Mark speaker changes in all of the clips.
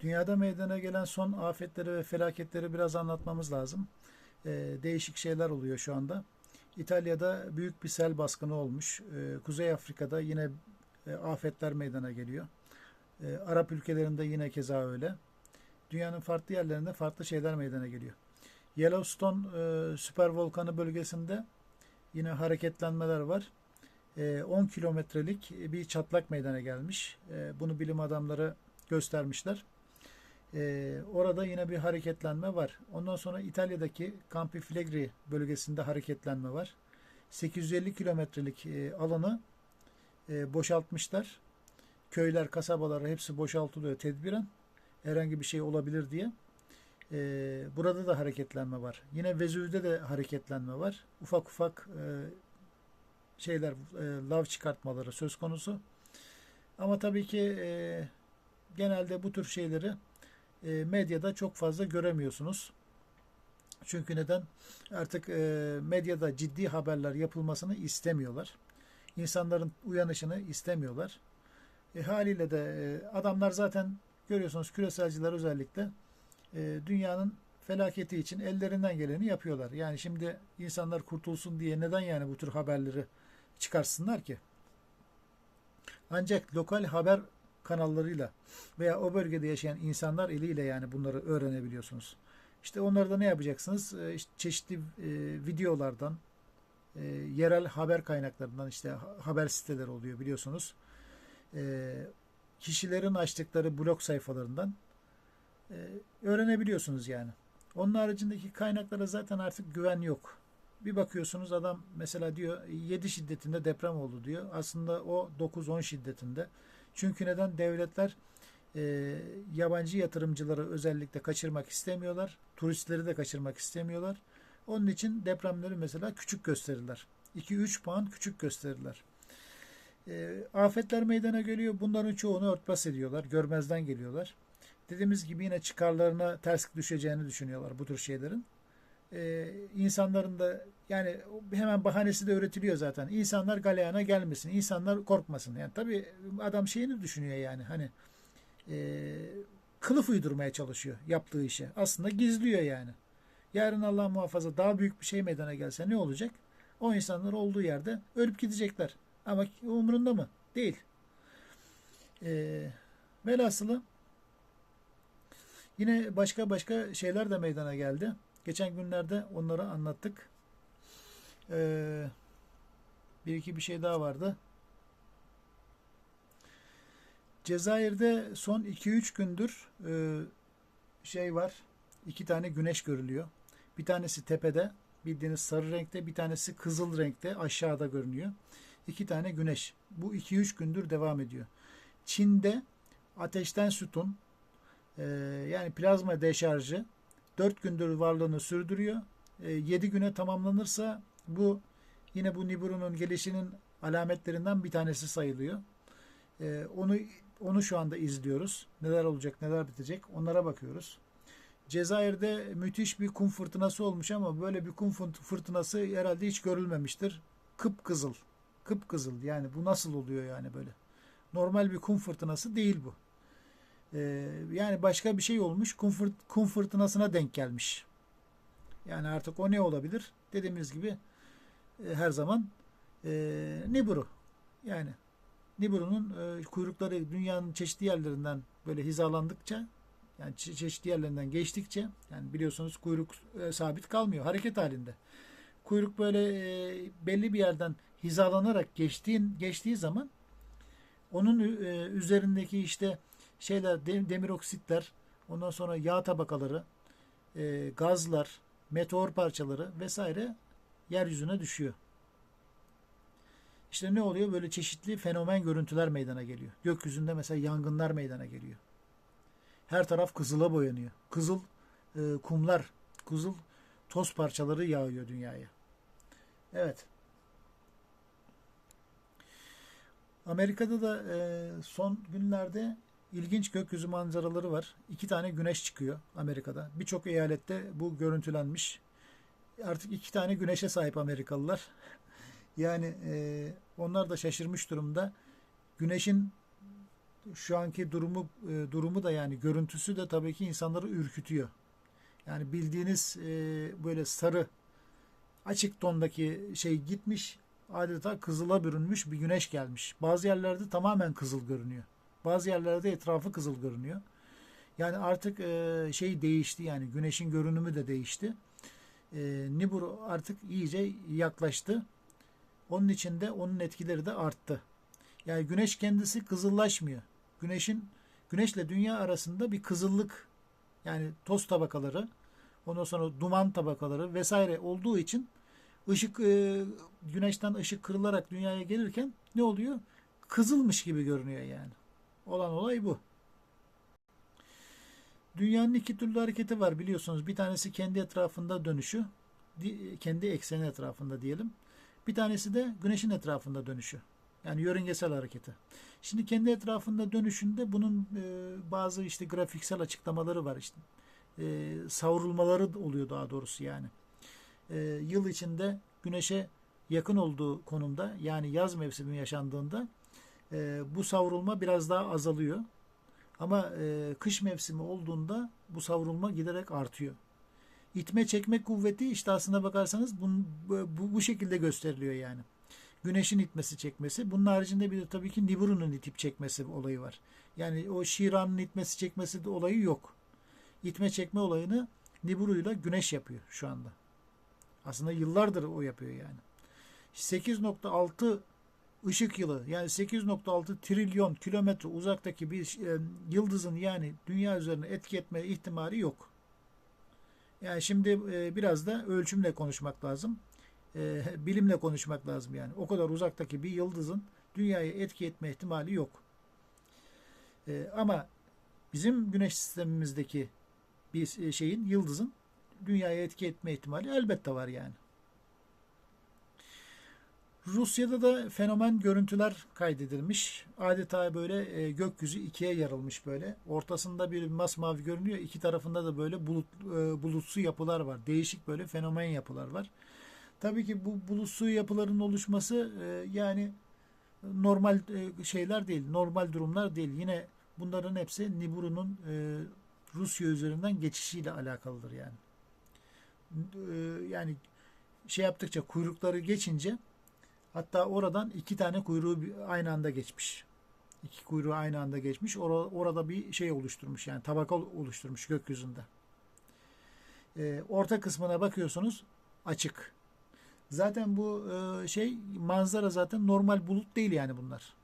Speaker 1: Dünyada meydana gelen son afetleri ve felaketleri biraz anlatmamız lazım. Ee, değişik şeyler oluyor şu anda. İtalya'da büyük bir sel baskını olmuş. Ee, Kuzey Afrika'da yine e, afetler meydana geliyor. Ee, Arap ülkelerinde yine keza öyle. Dünyanın farklı yerlerinde farklı şeyler meydana geliyor. Yellowstone e, süper volkanı bölgesinde yine hareketlenmeler var. E, 10 kilometrelik bir çatlak meydana gelmiş. E, bunu bilim adamları göstermişler. E, orada yine bir hareketlenme var. Ondan sonra İtalya'daki Campi Flegrei bölgesinde hareketlenme var. 850 kilometrelik e, alanı e, boşaltmışlar. Köyler, kasabalar hepsi boşaltılıyor tedbiren. Herhangi bir şey olabilir diye. E, burada da hareketlenme var. Yine Vezüv'de de hareketlenme var. Ufak ufak e, şeyler, e, lav çıkartmaları söz konusu. Ama tabii ki e, genelde bu tür şeyleri e, medyada çok fazla göremiyorsunuz. Çünkü neden? Artık e, medyada ciddi haberler yapılmasını istemiyorlar. İnsanların uyanışını istemiyorlar. E, haliyle de e, adamlar zaten görüyorsunuz küreselciler özellikle e, dünyanın felaketi için ellerinden geleni yapıyorlar. Yani şimdi insanlar kurtulsun diye neden yani bu tür haberleri çıkarsınlar ki? Ancak lokal haber kanallarıyla veya o bölgede yaşayan insanlar eliyle yani bunları öğrenebiliyorsunuz. İşte onları da ne yapacaksınız? E, işte çeşitli e, videolardan, e, yerel haber kaynaklarından işte haber siteleri oluyor biliyorsunuz. E, kişilerin açtıkları blog sayfalarından öğrenebiliyorsunuz yani. Onun haricindeki kaynaklara zaten artık güven yok. Bir bakıyorsunuz adam mesela diyor 7 şiddetinde deprem oldu diyor. Aslında o 9-10 şiddetinde. Çünkü neden? Devletler e, yabancı yatırımcıları özellikle kaçırmak istemiyorlar. Turistleri de kaçırmak istemiyorlar. Onun için depremleri mesela küçük gösterirler. 2-3 puan küçük gösterirler. E, afetler meydana geliyor. Bunların çoğunu örtbas ediyorlar. Görmezden geliyorlar. Dediğimiz gibi yine çıkarlarına ters düşeceğini düşünüyorlar bu tür şeylerin. Ee, insanların da yani hemen bahanesi de üretiliyor zaten. İnsanlar galeyana gelmesin, insanlar korkmasın. Yani tabii adam şeyini düşünüyor yani hani e, kılıf uydurmaya çalışıyor yaptığı işe. Aslında gizliyor yani. Yarın Allah muhafaza daha büyük bir şey meydana gelse ne olacak? O insanlar olduğu yerde ölüp gidecekler. Ama umurunda mı? Değil. E, velhasılı yine başka başka şeyler de meydana geldi. Geçen günlerde onları anlattık. Ee, bir iki bir şey daha vardı. Cezayir'de son 2-3 gündür e, şey var. iki tane güneş görülüyor. Bir tanesi tepede bildiğiniz sarı renkte bir tanesi kızıl renkte aşağıda görünüyor. İki tane güneş. Bu 2-3 gündür devam ediyor. Çin'de ateşten sütun e, yani plazma deşarjı 4 gündür varlığını sürdürüyor. 7 güne tamamlanırsa bu yine bu Nibiru'nun gelişinin alametlerinden bir tanesi sayılıyor. Onu onu şu anda izliyoruz. Neler olacak, neler bitecek onlara bakıyoruz. Cezayir'de müthiş bir kum fırtınası olmuş ama böyle bir kum fırtınası herhalde hiç görülmemiştir. Kıpkızıl. Kıpkızıl yani bu nasıl oluyor yani böyle. Normal bir kum fırtınası değil bu. Ee, yani başka bir şey olmuş. Kum, kum fırtınasına denk gelmiş. Yani artık o ne olabilir? Dediğimiz gibi e, her zaman e, Nibiru. Yani Nibiru'nun e, kuyrukları dünyanın çeşitli yerlerinden böyle hizalandıkça yani çe çeşitli yerlerinden geçtikçe yani biliyorsunuz kuyruk e, sabit kalmıyor. Hareket halinde. Kuyruk böyle e, belli bir yerden hizalanarak geçtiğin geçtiği zaman onun e, üzerindeki işte şeyler demir oksitler, ondan sonra yağ tabakaları, e, gazlar, meteor parçaları vesaire yeryüzüne düşüyor. İşte ne oluyor? Böyle çeşitli fenomen görüntüler meydana geliyor. Gökyüzünde mesela yangınlar meydana geliyor. Her taraf kızıla boyanıyor. Kızıl e, kumlar, kızıl toz parçaları yağıyor dünyaya. Evet. Amerika'da da e, son günlerde ilginç gökyüzü manzaraları var. İki tane güneş çıkıyor Amerika'da. Birçok eyalette bu görüntülenmiş. Artık iki tane güneşe sahip Amerikalılar. yani e, onlar da şaşırmış durumda. Güneşin şu anki durumu e, durumu da yani görüntüsü de tabii ki insanları ürkütüyor. Yani bildiğiniz e, böyle sarı açık tondaki şey gitmiş adeta kızıla bürünmüş bir güneş gelmiş. Bazı yerlerde tamamen kızıl görünüyor. Bazı yerlerde etrafı kızıl görünüyor. Yani artık e, şey değişti yani güneşin görünümü de değişti. E, Nibur artık iyice yaklaştı. Onun için de onun etkileri de arttı. Yani güneş kendisi kızıllaşmıyor. Güneşin güneşle dünya arasında bir kızıllık yani toz tabakaları, ondan sonra duman tabakaları vesaire olduğu için ışık e, güneşten ışık kırılarak dünyaya gelirken ne oluyor? Kızılmış gibi görünüyor yani. Olan olay bu. Dünyanın iki türlü hareketi var biliyorsunuz. Bir tanesi kendi etrafında dönüşü, kendi ekseni etrafında diyelim. Bir tanesi de güneşin etrafında dönüşü. Yani yörüngesel hareketi. Şimdi kendi etrafında dönüşünde bunun e, bazı işte grafiksel açıklamaları var işte. E, savrulmaları oluyor daha doğrusu yani. E, yıl içinde güneşe yakın olduğu konumda yani yaz mevsimi yaşandığında e, bu savrulma biraz daha azalıyor. Ama e, kış mevsimi olduğunda bu savrulma giderek artıyor. İtme çekme kuvveti işte aslına bakarsanız bu, bu, bu şekilde gösteriliyor yani. Güneşin itmesi çekmesi. Bunun haricinde bir de tabii ki Nibiru'nun itip çekmesi olayı var. Yani o Şiran'ın itmesi çekmesi de olayı yok. İtme çekme olayını Nibiru'yla güneş yapıyor şu anda. Aslında yıllardır o yapıyor yani. 8.6 ışık yılı yani 8.6 trilyon kilometre uzaktaki bir e, yıldızın yani dünya üzerine etki etme ihtimali yok. Yani şimdi e, biraz da ölçümle konuşmak lazım. E, bilimle konuşmak lazım yani. O kadar uzaktaki bir yıldızın dünyaya etki etme ihtimali yok. Ama bizim güneş sistemimizdeki bir şeyin yıldızın dünyaya etki etme ihtimali elbette var yani. Rusya'da da fenomen görüntüler kaydedilmiş. Adeta böyle e, gökyüzü ikiye yarılmış böyle. Ortasında bir masmavi görünüyor. İki tarafında da böyle bulut, e, bulutsu yapılar var. Değişik böyle fenomen yapılar var. Tabii ki bu bulutsu yapıların oluşması e, yani normal e, şeyler değil. Normal durumlar değil. Yine bunların hepsi Nibiru'nun e, Rusya üzerinden geçişiyle alakalıdır yani. E, yani şey yaptıkça kuyrukları geçince Hatta oradan iki tane kuyruğu aynı anda geçmiş. İki kuyruğu aynı anda geçmiş. Orada bir şey oluşturmuş yani tabaka oluşturmuş gökyüzünde. Ee, orta kısmına bakıyorsunuz açık. Zaten bu e, şey manzara zaten normal bulut değil yani bunlar.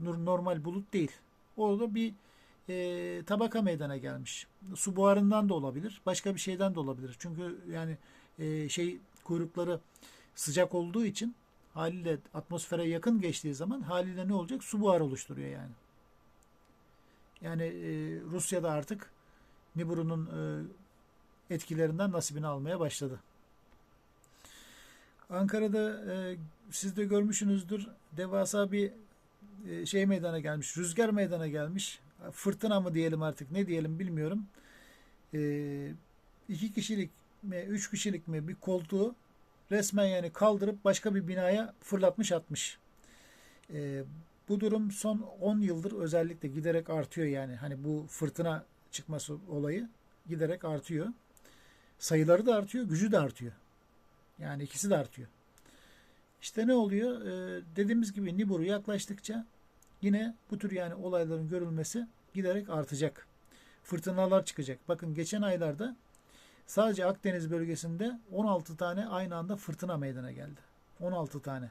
Speaker 1: Normal bulut değil. Orada bir e, tabaka meydana gelmiş. Su buharından da olabilir. Başka bir şeyden de olabilir. Çünkü yani e, şey kuyrukları sıcak olduğu için haliyle atmosfere yakın geçtiği zaman haliyle ne olacak? Su buharı oluşturuyor yani. Yani e, Rusya'da artık Nibiru'nun e, etkilerinden nasibini almaya başladı. Ankara'da e, siz de görmüşsünüzdür devasa bir e, şey meydana gelmiş. Rüzgar meydana gelmiş. Fırtına mı diyelim artık ne diyelim bilmiyorum. E, iki kişilik mi, üç kişilik mi bir koltuğu resmen yani kaldırıp başka bir binaya fırlatmış atmış. E, bu durum son 10 yıldır özellikle giderek artıyor yani. Hani bu fırtına çıkması olayı giderek artıyor. Sayıları da artıyor, gücü de artıyor. Yani ikisi de artıyor. İşte ne oluyor? Ee, dediğimiz gibi Nibiru yaklaştıkça yine bu tür yani olayların görülmesi giderek artacak. Fırtınalar çıkacak. Bakın geçen aylarda Sadece Akdeniz bölgesinde 16 tane aynı anda fırtına meydana geldi. 16 tane.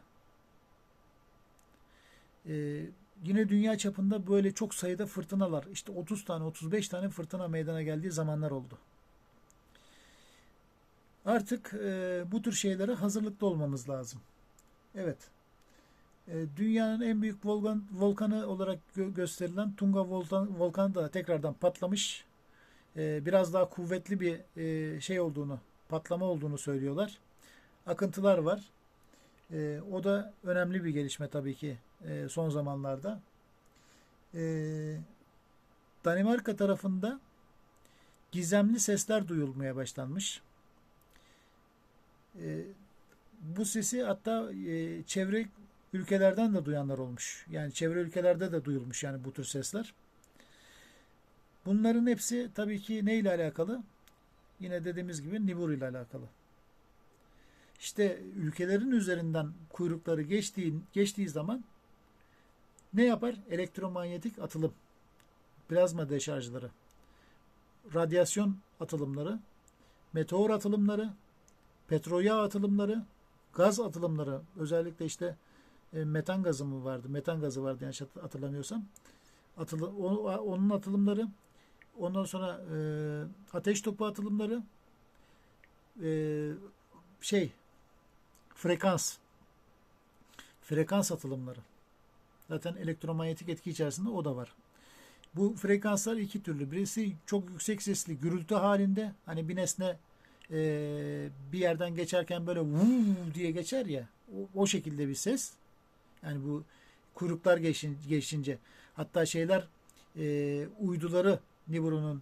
Speaker 1: Ee, yine dünya çapında böyle çok sayıda fırtınalar, işte 30 tane, 35 tane fırtına meydana geldiği zamanlar oldu. Artık e, bu tür şeylere hazırlıklı olmamız lazım. Evet. E, dünyanın en büyük volkan, volkanı olarak gö gösterilen Tunga volkan, volkanı da tekrardan patlamış e, biraz daha kuvvetli bir e, şey olduğunu, patlama olduğunu söylüyorlar. Akıntılar var. E, o da önemli bir gelişme tabii ki son zamanlarda. Danimarka tarafında gizemli sesler duyulmaya başlanmış. Bu sesi hatta çevre ülkelerden de duyanlar olmuş. Yani çevre ülkelerde de duyulmuş yani bu tür sesler. Bunların hepsi tabii ki ne ile alakalı? Yine dediğimiz gibi Nibur ile alakalı. İşte ülkelerin üzerinden kuyrukları geçtiği, geçtiği zaman ne yapar? Elektromanyetik atılım, plazma deşarjları, radyasyon atılımları, meteor atılımları, petrol yağ atılımları, gaz atılımları, özellikle işte e, metan gazı mı vardı? Metan gazı vardı yanlış hatırlamıyorsam. Atılı, onun atılımları, ondan sonra e, ateş topu atılımları, e, şey, frekans, frekans atılımları. Zaten elektromanyetik etki içerisinde o da var. Bu frekanslar iki türlü. Birisi çok yüksek sesli gürültü halinde. Hani bir nesne e, bir yerden geçerken böyle vuu diye geçer ya. O, o şekilde bir ses. Yani bu kuyruklar geçin, geçince. Hatta şeyler e, uyduları Nibiru'nun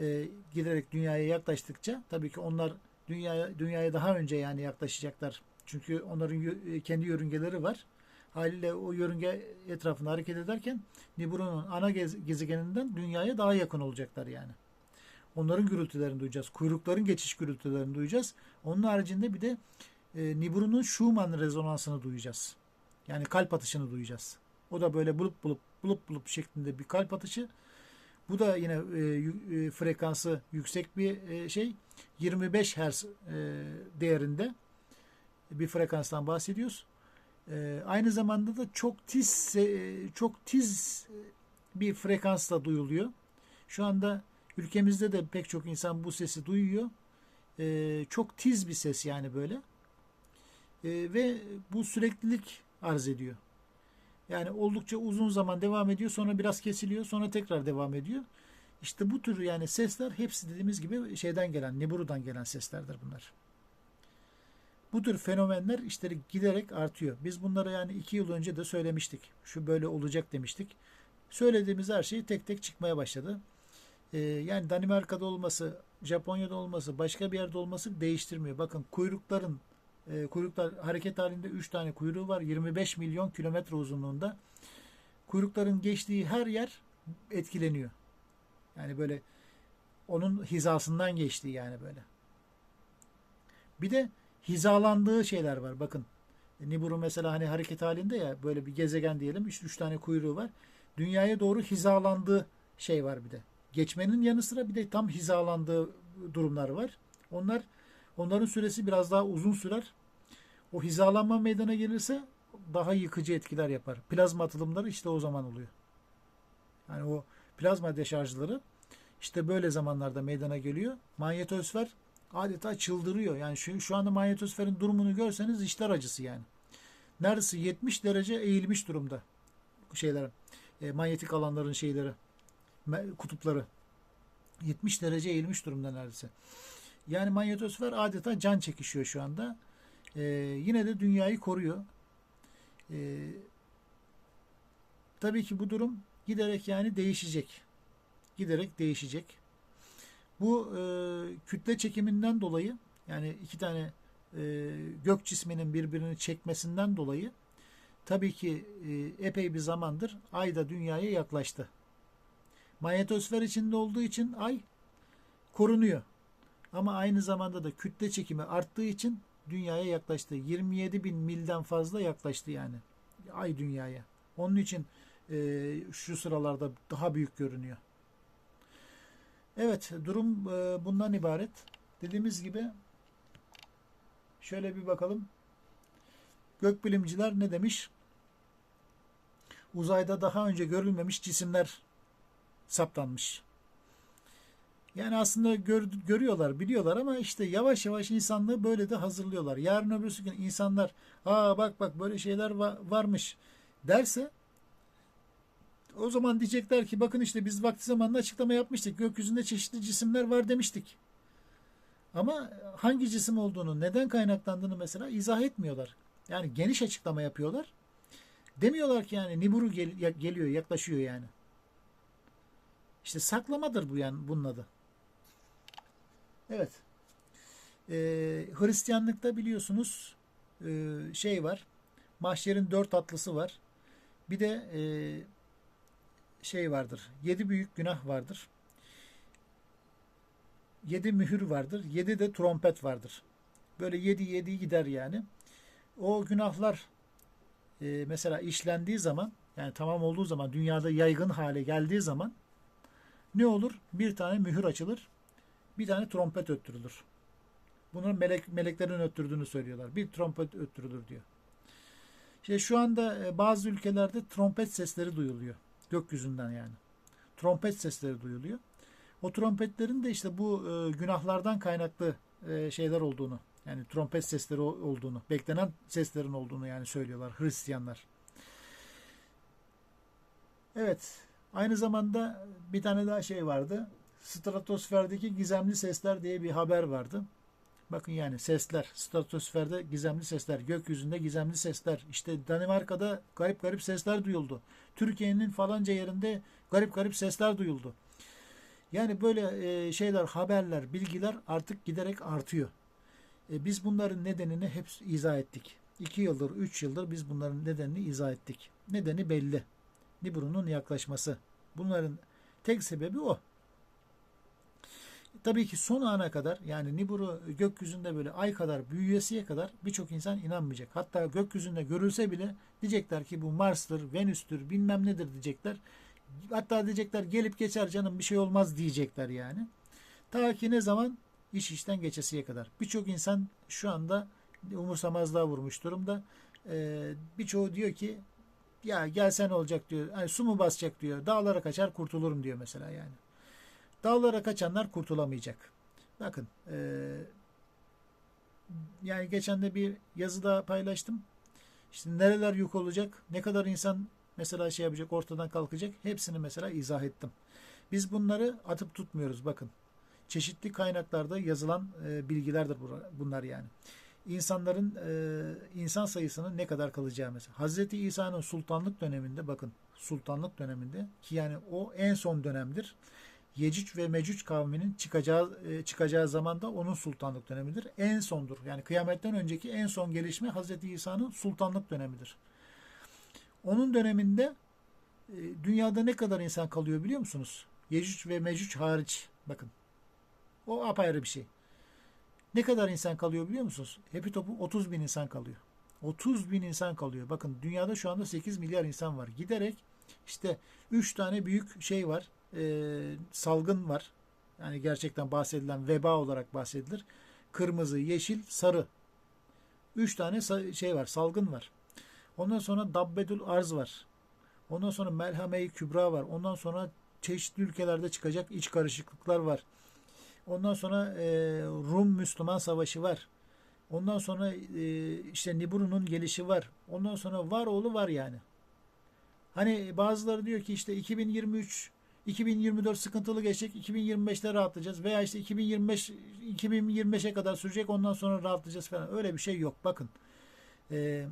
Speaker 1: e, giderek dünyaya yaklaştıkça tabii ki onlar dünyaya dünyaya daha önce yani yaklaşacaklar. Çünkü onların e, kendi yörüngeleri var. Haliyle o yörünge etrafında hareket ederken Nibiru'nun ana gez, gezegeninden dünyaya daha yakın olacaklar yani. Onların gürültülerini duyacağız. Kuyrukların geçiş gürültülerini duyacağız. Onun haricinde bir de e, Nibiru'nun Schumann rezonansını duyacağız. Yani kalp atışını duyacağız. O da böyle bulup bulup bulup bulup şeklinde bir kalp atışı. Bu da yine e, e, frekansı yüksek bir e, şey. 25 Hz e, değerinde bir frekanstan bahsediyoruz. E, aynı zamanda da çok tiz e, çok tiz bir frekansla duyuluyor. Şu anda ülkemizde de pek çok insan bu sesi duyuyor. E, çok tiz bir ses yani böyle. E, ve bu süreklilik arz ediyor. Yani oldukça uzun zaman devam ediyor, sonra biraz kesiliyor, sonra tekrar devam ediyor. İşte bu tür yani sesler hepsi dediğimiz gibi şeyden gelen, Nibiru'dan gelen seslerdir bunlar. Bu tür fenomenler işte giderek artıyor. Biz bunları yani iki yıl önce de söylemiştik. Şu böyle olacak demiştik. Söylediğimiz her şey tek tek çıkmaya başladı. Ee, yani Danimarka'da olması, Japonya'da olması, başka bir yerde olması değiştirmiyor. Bakın kuyrukların e, kuyruklar hareket halinde 3 tane kuyruğu var. 25 milyon kilometre uzunluğunda. Kuyrukların geçtiği her yer etkileniyor. Yani böyle onun hizasından geçtiği yani böyle. Bir de hizalandığı şeyler var. Bakın Nibiru mesela hani hareket halinde ya böyle bir gezegen diyelim. Üç, üç tane kuyruğu var. Dünyaya doğru hizalandığı şey var bir de. Geçmenin yanı sıra bir de tam hizalandığı durumlar var. Onlar onların süresi biraz daha uzun sürer. O hizalanma meydana gelirse daha yıkıcı etkiler yapar. Plazma atılımları işte o zaman oluyor. Yani o plazma deşarjları işte böyle zamanlarda meydana geliyor. Manyetosfer adeta çıldırıyor. Yani şu, şu anda manyetosferin durumunu görseniz işler acısı yani. Neredeyse 70 derece eğilmiş durumda şeyler, e, manyetik alanların şeyleri, kutupları. 70 derece eğilmiş durumda neredeyse. Yani manyetosfer adeta can çekişiyor şu anda. Ee, yine de dünyayı koruyor. Ee, tabii ki bu durum giderek yani değişecek. Giderek değişecek. Bu e, kütle çekiminden dolayı yani iki tane e, gök cisminin birbirini çekmesinden dolayı tabii ki e, epey bir zamandır ay da dünyaya yaklaştı. Manyetosfer içinde olduğu için ay korunuyor. Ama aynı zamanda da kütle çekimi arttığı için dünyaya yaklaştı. 27 bin milden fazla yaklaştı yani. Ay dünyaya. Onun için e, şu sıralarda daha büyük görünüyor. Evet durum e, bundan ibaret. Dediğimiz gibi şöyle bir bakalım. Gökbilimciler ne demiş? Uzayda daha önce görülmemiş cisimler saptanmış. Yani aslında gör, görüyorlar, biliyorlar ama işte yavaş yavaş insanlığı böyle de hazırlıyorlar. Yarın öbürsü gün insanlar aa bak bak böyle şeyler va- varmış derse o zaman diyecekler ki bakın işte biz vakti zamanında açıklama yapmıştık. Gökyüzünde çeşitli cisimler var demiştik. Ama hangi cisim olduğunu, neden kaynaklandığını mesela izah etmiyorlar. Yani geniş açıklama yapıyorlar. Demiyorlar ki yani Niburu gel- geliyor, yaklaşıyor yani. İşte saklamadır bu yani bunun adı. Evet. Ee, Hristiyanlıkta biliyorsunuz e, şey var. Mahşerin dört atlısı var. Bir de e, şey vardır. Yedi büyük günah vardır. Yedi mühür vardır. Yedi de trompet vardır. Böyle yedi yedi gider yani. O günahlar e, mesela işlendiği zaman yani tamam olduğu zaman dünyada yaygın hale geldiği zaman ne olur? Bir tane mühür açılır. Bir tane trompet öttürülür. Bunun melek, meleklerin öttürdüğünü söylüyorlar. Bir trompet öttürülür diyor. İşte şu anda e, bazı ülkelerde trompet sesleri duyuluyor. Gökyüzünden yani. Trompet sesleri duyuluyor. O trompetlerin de işte bu e, günahlardan kaynaklı e, şeyler olduğunu, yani trompet sesleri olduğunu, beklenen seslerin olduğunu yani söylüyorlar Hristiyanlar. Evet, aynı zamanda bir tane daha şey vardı. Stratosferdeki gizemli sesler diye bir haber vardı. Bakın yani sesler, stratosferde gizemli sesler, gökyüzünde gizemli sesler. İşte Danimarka'da garip garip sesler duyuldu. Türkiye'nin falanca yerinde garip garip sesler duyuldu. Yani böyle e, şeyler, haberler, bilgiler artık giderek artıyor. E, biz bunların nedenini hep izah ettik. İki yıldır, üç yıldır biz bunların nedenini izah ettik. Nedeni belli. Nibiru'nun yaklaşması. Bunların tek sebebi o. Tabii ki son ana kadar yani Nibiru gökyüzünde böyle ay kadar büyüyesiye kadar birçok insan inanmayacak. Hatta gökyüzünde görülse bile diyecekler ki bu Mars'tır, Venüs'tür, bilmem nedir diyecekler. Hatta diyecekler gelip geçer canım bir şey olmaz diyecekler yani. Ta ki ne zaman iş işten geçesiye kadar. Birçok insan şu anda umursamazlığa vurmuş durumda. Ee, birçoğu diyor ki ya gelsen olacak diyor. Yani su mu basacak diyor. Dağlara kaçar kurtulurum diyor mesela yani. Dağlara kaçanlar kurtulamayacak. Bakın e, yani geçen de bir yazıda paylaştım. İşte nereler yok olacak, ne kadar insan mesela şey yapacak, ortadan kalkacak hepsini mesela izah ettim. Biz bunları atıp tutmuyoruz bakın. Çeşitli kaynaklarda yazılan e, bilgilerdir bunlar yani. İnsanların e, insan sayısının ne kadar kalacağı mesela. Hazreti İsa'nın sultanlık döneminde bakın sultanlık döneminde ki yani o en son dönemdir. Yecüc ve Mecüc kavminin çıkacağı e, çıkacağı zaman da onun sultanlık dönemidir. En sondur. Yani kıyametten önceki en son gelişme Hazreti İsa'nın sultanlık dönemidir. Onun döneminde e, dünyada ne kadar insan kalıyor biliyor musunuz? Yecüc ve Mecüc hariç. Bakın. O apayrı bir şey. Ne kadar insan kalıyor biliyor musunuz? Hepi topu 30 bin insan kalıyor. 30 bin insan kalıyor. Bakın dünyada şu anda 8 milyar insan var. Giderek işte 3 tane büyük şey var e, salgın var. Yani gerçekten bahsedilen veba olarak bahsedilir. Kırmızı, yeşil, sarı. Üç tane şey var, salgın var. Ondan sonra Dabbedül Arz var. Ondan sonra Melhame-i Kübra var. Ondan sonra çeşitli ülkelerde çıkacak iç karışıklıklar var. Ondan sonra e, Rum Müslüman Savaşı var. Ondan sonra e, işte Nibiru'nun gelişi var. Ondan sonra var oğlu var yani. Hani bazıları diyor ki işte 2023 2024 sıkıntılı geçecek. 2025'te rahatlayacağız. Veya işte 2025 2025'e kadar sürecek. Ondan sonra rahatlayacağız falan. Öyle bir şey yok. Bakın. Ee,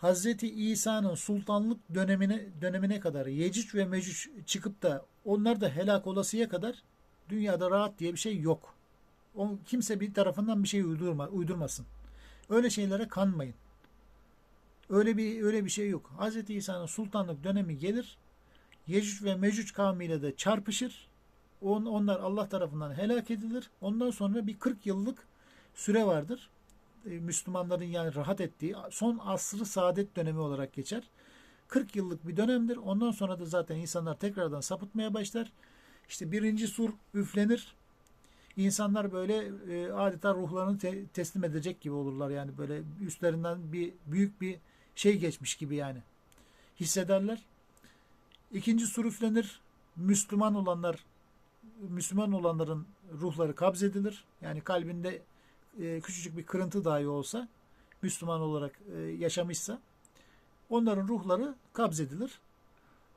Speaker 1: Hazreti İsa'nın sultanlık dönemine dönemine kadar Yecüc ve Mecüc çıkıp da onlar da helak olasıya kadar dünyada rahat diye bir şey yok. O, kimse bir tarafından bir şey uydurma, uydurmasın. Öyle şeylere kanmayın. Öyle bir öyle bir şey yok. Hazreti İsa'nın sultanlık dönemi gelir. Yecüc ve Mecüc kavmiyle de çarpışır. On, onlar Allah tarafından helak edilir. Ondan sonra bir 40 yıllık süre vardır. E, Müslümanların yani rahat ettiği son asrı saadet dönemi olarak geçer. 40 yıllık bir dönemdir. Ondan sonra da zaten insanlar tekrardan sapıtmaya başlar. İşte birinci sur üflenir. İnsanlar böyle e, adeta ruhlarını te- teslim edecek gibi olurlar. Yani böyle üstlerinden bir büyük bir şey geçmiş gibi yani. Hissederler. İkinci sur üflenir. Müslüman olanlar Müslüman olanların ruhları kabzedilir. Yani kalbinde e, küçücük bir kırıntı dahi olsa Müslüman olarak e, yaşamışsa onların ruhları kabzedilir.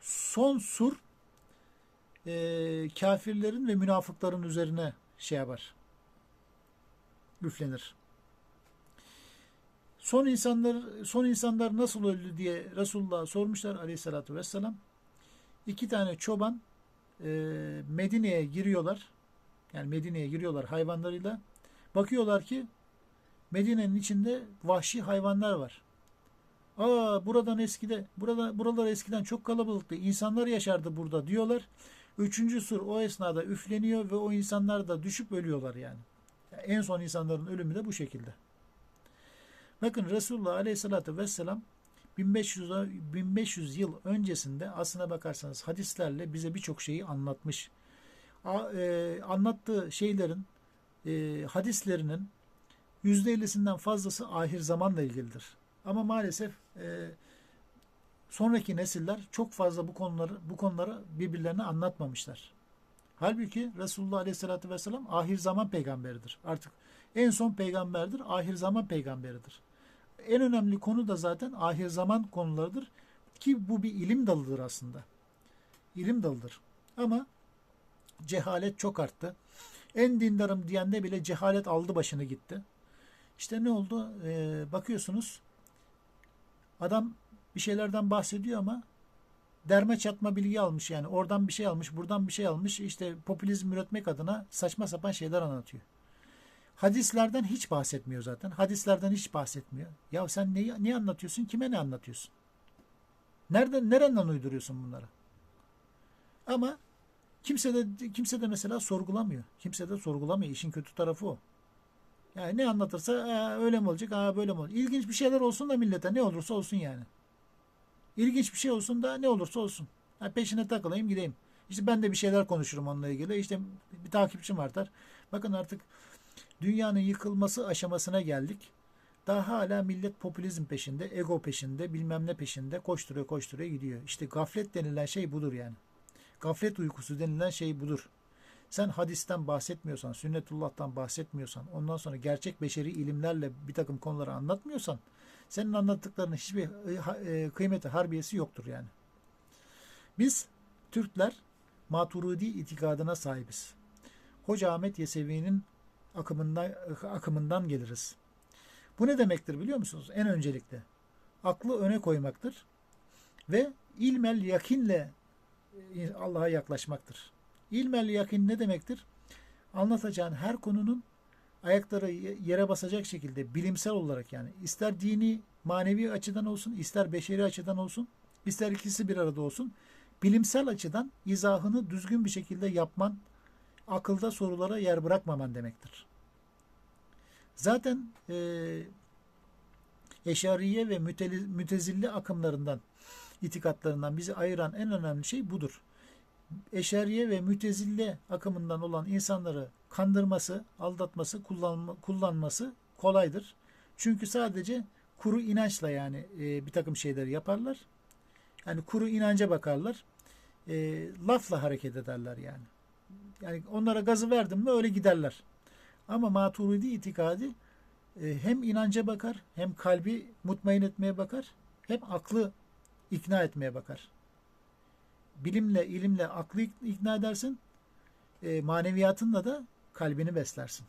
Speaker 1: Son sur e, kafirlerin ve münafıkların üzerine şey yapar. Üflenir. Son insanlar son insanlar nasıl öldü diye Resulullah sormuşlar aleyhissalatü vesselam iki tane çoban e, Medine'ye giriyorlar. Yani Medine'ye giriyorlar hayvanlarıyla. Bakıyorlar ki Medine'nin içinde vahşi hayvanlar var. Aa buradan eskide, burada buralar eskiden çok kalabalıktı. İnsanlar yaşardı burada diyorlar. Üçüncü sur o esnada üfleniyor ve o insanlar da düşüp ölüyorlar yani. en son insanların ölümü de bu şekilde. Bakın Resulullah Aleyhisselatü Vesselam 1500, 1500 yıl öncesinde aslına bakarsanız hadislerle bize birçok şeyi anlatmış. A, e, anlattığı şeylerin e, hadislerinin %50'sinden fazlası ahir zamanla ilgilidir. Ama maalesef e, sonraki nesiller çok fazla bu konuları bu konuları birbirlerine anlatmamışlar. Halbuki Resulullah Aleyhisselatü Vesselam ahir zaman peygamberidir. Artık en son peygamberdir, ahir zaman peygamberidir. En önemli konu da zaten ahir zaman konularıdır ki bu bir ilim dalıdır aslında. İlim dalıdır. Ama cehalet çok arttı. En dindarım diyende bile cehalet aldı başını gitti. İşte ne oldu? Ee, bakıyorsunuz adam bir şeylerden bahsediyor ama derme çatma bilgi almış yani. Oradan bir şey almış, buradan bir şey almış. İşte popülizm üretmek adına saçma sapan şeyler anlatıyor. Hadislerden hiç bahsetmiyor zaten. Hadislerden hiç bahsetmiyor. Ya sen neyi, neyi anlatıyorsun? Kime ne anlatıyorsun? Nereden nereden uyduruyorsun bunları? Ama kimse de kimse de mesela sorgulamıyor. Kimse de sorgulamıyor. İşin kötü tarafı o. Yani ne anlatırsa öyle mi olacak, aa, böyle mi olacak? İlginç bir şeyler olsun da millete ne olursa olsun yani. İlginç bir şey olsun da ne olursa olsun. Yani peşine takılayım gideyim. İşte ben de bir şeyler konuşurum onunla ilgili. İşte bir takipçim artar. Bakın artık dünyanın yıkılması aşamasına geldik. Daha hala millet popülizm peşinde, ego peşinde, bilmem ne peşinde koşturuyor koşturuyor gidiyor. İşte gaflet denilen şey budur yani. Gaflet uykusu denilen şey budur. Sen hadisten bahsetmiyorsan, sünnetullah'tan bahsetmiyorsan, ondan sonra gerçek beşeri ilimlerle bir takım konuları anlatmıyorsan, senin anlattıklarının hiçbir e, kıymeti, harbiyesi yoktur yani. Biz Türkler Maturidi itikadına sahibiz. Hoca Ahmet Yesevi'nin akımından, akımından geliriz. Bu ne demektir biliyor musunuz? En öncelikle aklı öne koymaktır ve ilmel yakinle e, Allah'a yaklaşmaktır. İlmel yakin ne demektir? Anlatacağın her konunun ayakları yere basacak şekilde bilimsel olarak yani ister dini manevi açıdan olsun ister beşeri açıdan olsun ister ikisi bir arada olsun bilimsel açıdan izahını düzgün bir şekilde yapman akılda sorulara yer bırakmaman demektir. Zaten e, Eşariye ve mütezilli akımlarından itikatlarından bizi ayıran en önemli şey budur. Eşeriye ve mütezille akımından olan insanları kandırması, aldatması, kullanma, kullanması kolaydır. Çünkü sadece kuru inançla yani e, bir takım şeyleri yaparlar. Yani kuru inanca bakarlar. E, lafla hareket ederler yani. Yani onlara gazı verdim mi öyle giderler. Ama maturidi itikadi e, hem inanca bakar, hem kalbi mutmain etmeye bakar, hem aklı ikna etmeye bakar bilimle, ilimle aklı ikna edersin. E, maneviyatınla da kalbini beslersin.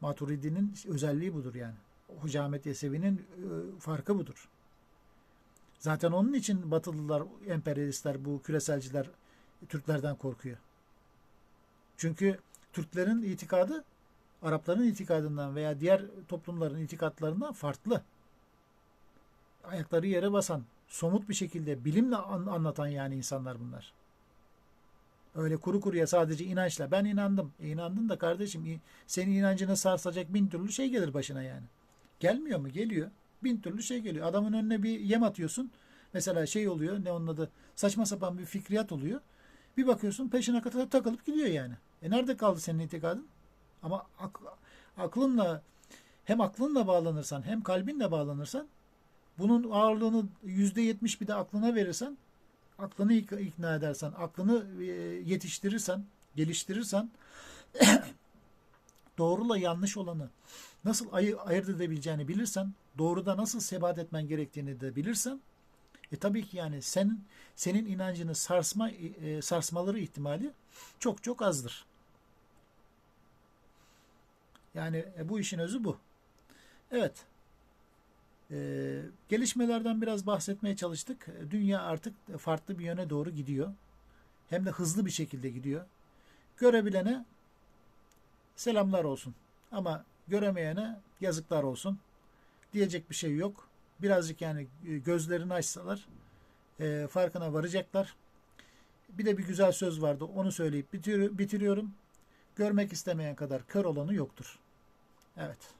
Speaker 1: Maturidi'nin özelliği budur yani. Hoca Ahmet Yesevi'nin e, farkı budur. Zaten onun için Batılılar, emperyalistler, bu küreselciler Türklerden korkuyor. Çünkü Türklerin itikadı Arapların itikadından veya diğer toplumların itikatlarından farklı. Ayakları yere basan, somut bir şekilde bilimle anlatan yani insanlar bunlar. Öyle kuru kuruya sadece inançla ben inandım. E inandın da kardeşim senin inancını sarsacak bin türlü şey gelir başına yani. Gelmiyor mu? Geliyor. Bin türlü şey geliyor. Adamın önüne bir yem atıyorsun. Mesela şey oluyor ne onun adı saçma sapan bir fikriyat oluyor. Bir bakıyorsun peşine takılıp gidiyor yani. E nerede kaldı senin itikadın? Ama ak aklınla hem aklınla bağlanırsan hem kalbinle bağlanırsan bunun ağırlığını yüzde yetmiş bir de aklına verirsen, aklını ikna edersen, aklını e, yetiştirirsen, geliştirirsen doğrula yanlış olanı nasıl ayı, ayırt edebileceğini bilirsen, doğruda nasıl sebat etmen gerektiğini de bilirsen, e tabii ki yani senin senin inancını sarsma e, sarsmaları ihtimali çok çok azdır. Yani e, bu işin özü bu. Evet. Ee, gelişmelerden biraz bahsetmeye çalıştık. Dünya artık farklı bir yöne doğru gidiyor. Hem de hızlı bir şekilde gidiyor. Görebilene selamlar olsun. Ama Göremeyene yazıklar olsun. Diyecek bir şey yok. Birazcık yani e, gözlerini açsalar e, farkına varacaklar. Bir de bir güzel söz vardı. Onu söyleyip bitir- bitiriyorum. Görmek istemeyen kadar kör olanı yoktur. Evet.